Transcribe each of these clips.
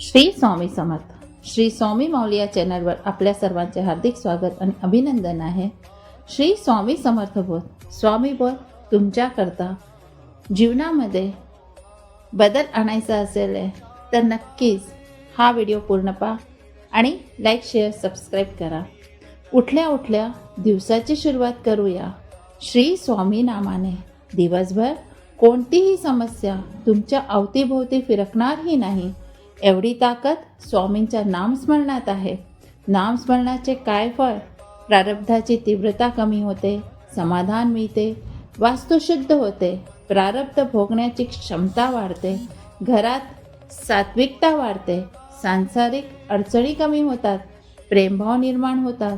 श्री स्वामी समर्थ. श्री स्वामी माऊली या चॅनलवर आपल्या सर्वांचे हार्दिक स्वागत आणि अभिनंदन आहे. श्री स्वामी समर्थ बोध स्वामी बोध तुमच्याकरता जीवनामध्ये बदल आणायचा असेल तर नक्कीच हा व्हिडिओ पूर्ण पहा आणि लाईक शेअर सबस्क्राईब करा. उठल्या उठल्या दिवसाची सुरुवात करूया. श्री स्वामी नामाने. दिवसभर कोणतीही समस्या तुमच्या अवतीभोवती फिरकणारही नाही. एवढी ताकद स्वामींच्या नामस्मरणात आहे. नामस्मरणाचे काय फळ? प्रारब्धाची तीव्रता कमी होते समाधान मिळते वास्तुशुद्ध होते प्रारब्ध भोगण्याची क्षमता वाढते घरात सात्विकता वाढते सांसारिक अडचणी कमी होतात प्रेमभाव निर्माण होतात.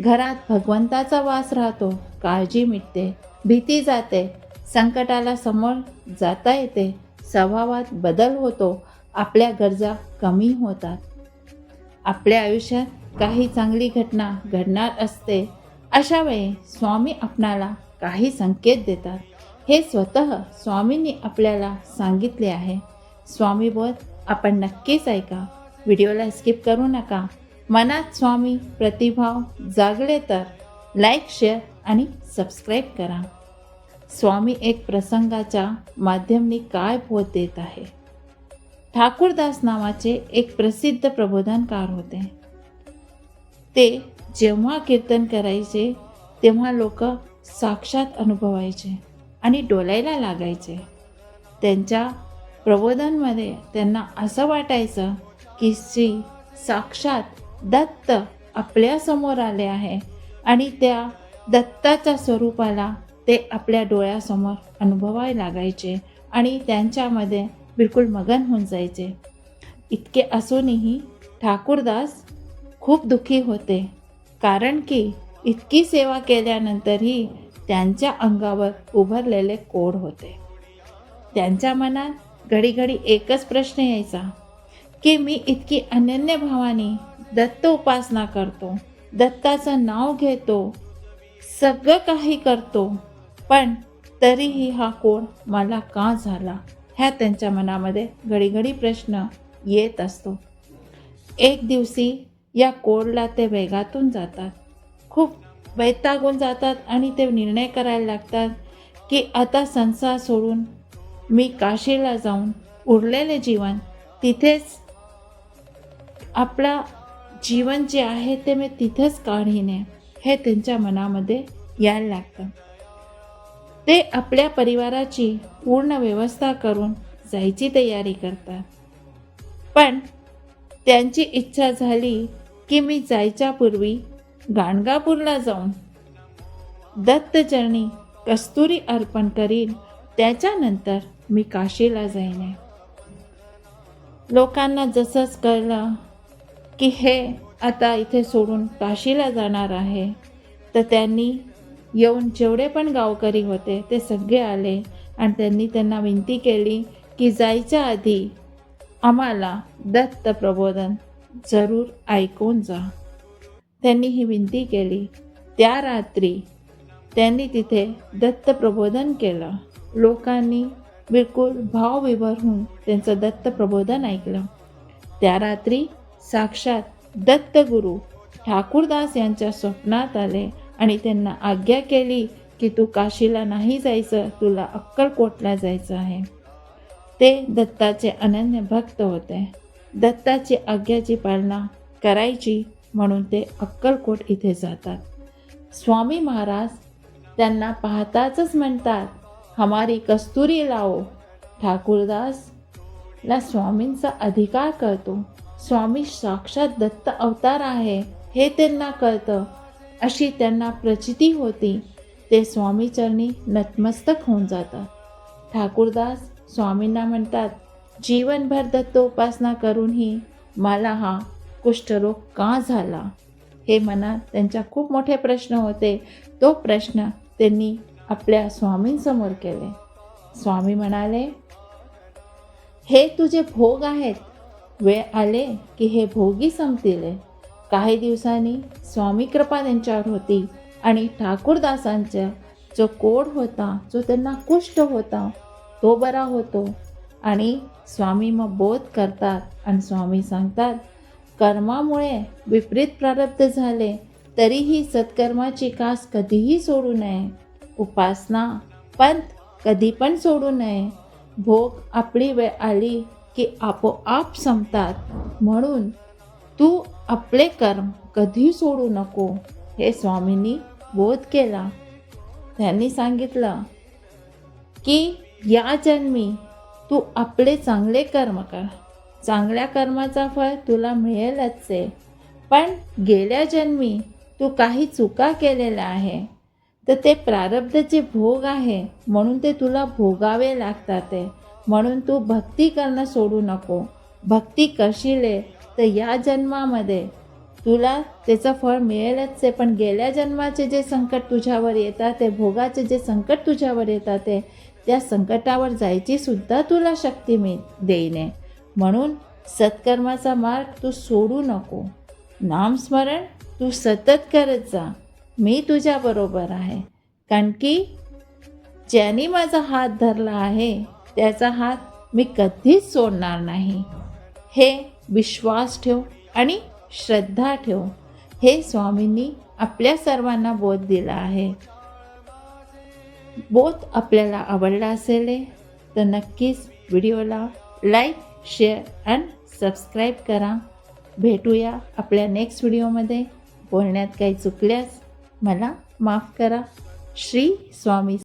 घरात भगवंताचा वास राहतो काळजी मिटते भीती जाते संकटाला समोर जाता येते स्वभावात बदल होतो आपल्या गरजा कमी होतात. आपल्या आयुष्यात काही चांगली घटना घडणार असते अशा वेळी स्वामी आपणाला काही संकेत देतात. हे स्वतः स्वामींनी आपल्याला सांगितले आहे. स्वामी बोध आपण नक्कीच ऐका. व्हिडिओला स्किप करू नका. मनात स्वामी प्रतिभाव जागले तर लाईक शेअर आणि सबस्क्राईब करा. स्वामी एक प्रसंगाच्या माध्यमनी काय बोध देत आहे? ठाकूरदास नावाचे एक प्रसिद्ध प्रबोधनकार होते. ते जेव्हा कीर्तन करायचे तेव्हा लोक साक्षात अनुभवायचे आणि डोलायला लागायचे. त्यांच्या प्रबोधनमध्ये त्यांना असं वाटायचं की श्री साक्षात दत्त आपल्यासमोर आले आहे आणि त्या दत्ताच्या स्वरूपाला ते आपल्या डोळ्यासमोर अनुभवायला लागायचे आणि त्यांच्यामध्ये बिलकुल मगन होऊन जायचे. इतके असूनही ठाकूरदास खूप दुःखी होते. कारण की इतकी सेवा केल्यानंतरही त्यांच्या अंगावर उभरलेले कोड होते. त्यांच्या मनात घडीघडी एकच प्रश्न यायचा की मी इतकी अनन्य भावाने दत्त उपासना करतो दत्ताचं नाव घेतो सगळं काही करतो पण तरीही हा कोड मला का झाला? ह्या त्यांच्या मनामध्ये घडीघडी प्रश्न येत असतो. एक दिवशी या कोडला ते वेगातून जातात. खूप वैतागून जातात आणि ते निर्णय करायला लागतात की आता संसार सोडून मी काशीला जाऊन उरलेले जीवन तिथेच आपला जीवन जे आहे ते मी तिथेच काढीने हे त्यांच्या मनामध्ये यायला लागतं. ते आपल्या परिवाराची पूर्ण व्यवस्था करून जायची तयारी करतात. पण त्यांची इच्छा झाली की मी जायच्या पूर्वी गाणगापूरला जाऊन दत्तचरणी कस्तुरी अर्पण करीन. त्याच्यानंतर मी काशीला जाईन. लोकांना जसंच कळलं की हे आता इथे सोडून काशीला जाणार आहे तर त्यांनी येऊन जेवढे पण गावकरी होते ते सगळे आले आणि त्यांनी त्यांना विनंती केली की जायच्या आधी आम्हाला दत्त प्रबोधन जरूर ऐकून जा. त्यांनी ही विनंती केली. त्या रात्री त्यांनी तिथे दत्त प्रबोधन केलं. लोकांनी बिलकुल भावविभर होऊन त्यांचं दत्त प्रबोधन ऐकलं. त्या रात्री साक्षात दत्तगुरू ठाकूरदास यांच्या स्वप्नात आले आणि त्यांना आज्ञा केली की तू काशीला नाही जायचं तुला अक्कलकोटला जायचं आहे. ते दत्ताचे अनन्य भक्त होते. दत्ताची आज्ञाची पालना करायची म्हणून ते अक्कलकोट इथे जातात. स्वामी महाराज त्यांना पाहताच म्हणतात हमारी कस्तुरी लावो ठाकूरदासला स्वामींचा अधिकार कळतो स्वामी साक्षात दत्त अवतार आहे हे त्यांना कळतं. अशी त्यांना प्रचिती होती ते स्वामीचरणी नतमस्तक होऊन जातात. ठाकूरदास स्वामींना म्हणतात जीवनभर दत्तोपासना करूनही मला हा कुष्ठरोग का झाला? हे मनात त्यांच्या खूप मोठे प्रश्न होते. तो प्रश्न त्यांनी आपल्या स्वामींसमोर केले. स्वामी म्हणाले हे तुझे भोग आहेत. वेळ आले की हे भोगी संपतील. काही दिवसांनी स्वामी कृपा त्यांच्यावर होती आणि ठाकूरदासांचा जो कोड होता जो त्यांना कुष्ठ होता तो बरा होतो. आणि स्वामी मग बोध करतात आणि स्वामी सांगतात कर्मामुळे विपरीत प्रारब्ध झाले तरीही सत्कर्माची कास कधीही सोडू नये. उपासना पंथ कधी पण सोडू नये. भोग आपली वेळ आली की आपोआप संपतात. म्हणून तू आपले कर्म कधी सोडू नको हे स्वामींनी बोध केला. त्यांनी सांगितलं की या जन्मी तू आपले चांगले कर्म कर. चांगल्या कर्माचा फळ तुला मिळेलच आहे पण गेल्या जन्मी तू काही चुका केलेल्या आहे. तर ते प्रारब्धचे भोग आहे. म्हणून ते तुला भोगावे लागतात आहे म्हणून तू भक्ती करणं सोडू नको. भक्ती करशील तर या जन्मामध्ये तुला त्याचं फळ मिळेलच आहे. पण गेल्या जन्माचे जे संकट तुझ्यावर येतात ते भोगाचे जे संकट तुझ्यावर येतात ते त्या संकटावर जायची सुद्धा तुला शक्ती मी देईने म्हणून सत्कर्माचा मार्ग तू सोडू नको. नामस्मरण तू सतत करत जा. मी तुझ्याबरोबर आहे. कारण की ज्याने माझा हात धरला आहे त्याचा हात मी कधीच सोडणार नाही. हे विश्वास ठेव आणि श्रद्धा ठेव. हे स्वामींनी आपल्या सर्वांना बोध दिला आहे. बोध आपल्याला आवडला असेल तर नक्कीच व्हिडिओला लाईक शेअर अँड सबस्क्राईब करा. भेटूया आपल्या नेक्स्ट व्हिडिओमध्ये. बोलण्यात काही चुकल्यास मला माफ करा. श्री स्वामी